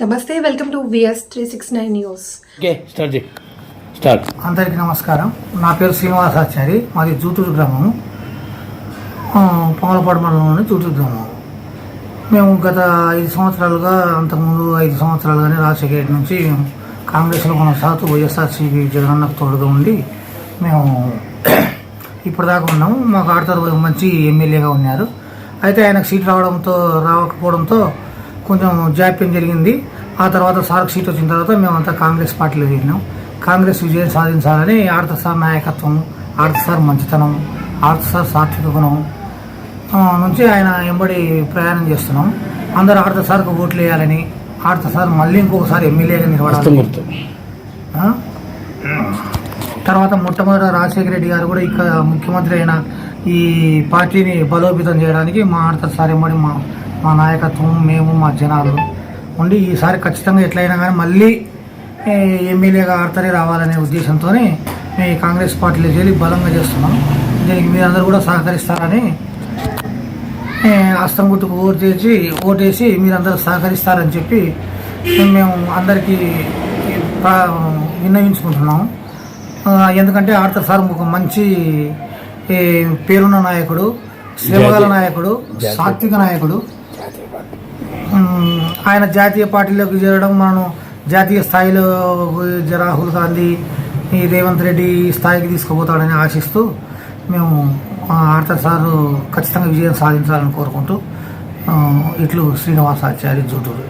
నమస్తే welcome to VS three six nine news okay start చేయి. Start. అందరికీ నమస్కారం. నా పేరు శ్రీనివాసాచారి మాది జూటూరు గ్రామము ఆ, పొంగలపాడు మండలంలోని జూటూరు గ్రామం. మేము గత ఐదు సంవత్సరాలుగా అంతకుముందు ఐదు సంవత్సరాలుగానే రాజశేఖర రెడ్డి నుంచి మేము కాంగ్రెస్లో కొనసాగుతూ వైఎస్ఆర్సీపీ జగనన్నకు తోడుగా ఉండి మేము ఇప్పటిదాకా ఉన్నాము. మాకు ఆడతారు మంచి ఎమ్మెల్యేగా ఉన్నారు. అయితే ఆయనకు సీట్ రావడంతో రాకపోవడంతో కొంచెం జాప్యం జరిగింది. ఆ తర్వాత సార్కు సీట్ వచ్చిన తర్వాత మేమంతా కాంగ్రెస్ పార్టీలో చేరినాం. కాంగ్రెస్ విజయం సాధించాలని ఆడత సార్ నాయకత్వం ఆడత సార్ మంచితనం ఆడత సార్ సాత్విక గుణం నుంచి ఆయన ఎంబడి ప్రయాణం చేస్తున్నాం. అందరూ ఆడత సార్కు ఓట్లు వేయాలని ఆడత సార్ మళ్ళీ ఇంకొకసారి ఎమ్మెల్యేగా నిలబడాలి? తర్వాత మొట్టమొదటి రాజశేఖర రెడ్డి గారు కూడా ఇక్కడ ముఖ్యమంత్రి అయిన ఈ పార్టీని బలోపేతం చేయడానికి మా ఆడతారు సార్ ఎంబడి మా మా నాయకత్వం మేము మా జనాలు ఉండి ఈసారి ఖచ్చితంగా ఎట్లయినా కానీ మళ్ళీ ఎమ్మెల్యేగా ఆడతారే రావాలనే ఉద్దేశంతో మేము కాంగ్రెస్ పార్టీలో చేరి బలంగా చేస్తున్నాం. దీనికి మీరందరూ కూడా సహకరిస్తారని అస్తం గుట్టుకు ఓటు చేసి ఓటేసి మీరందరూ సహకరిస్తారని చెప్పి మేము అందరికీ విన్నవించుకుంటున్నాం. ఎందుకంటే ఆడతారు సార్ ఒక మంచి ఏ, పేరున్న నాయకుడు శ్రమగల నాయకుడు సాత్విక నాయకుడు. ఆయన జాతీయ పార్టీలోకి చేరడం మనం జాతీయ స్థాయిలో రాహుల్ గాంధీ ఈ రేవంత్ రెడ్డి ఈ స్థాయికి తీసుకుపోతాడని ఆశిస్తూ మేము ఆర్థర్ సార్ ఖచ్చితంగా విజయం సాధించాలని కోరుకుంటూ ఇట్లు శ్రీనివాసాచారి జూటూరు.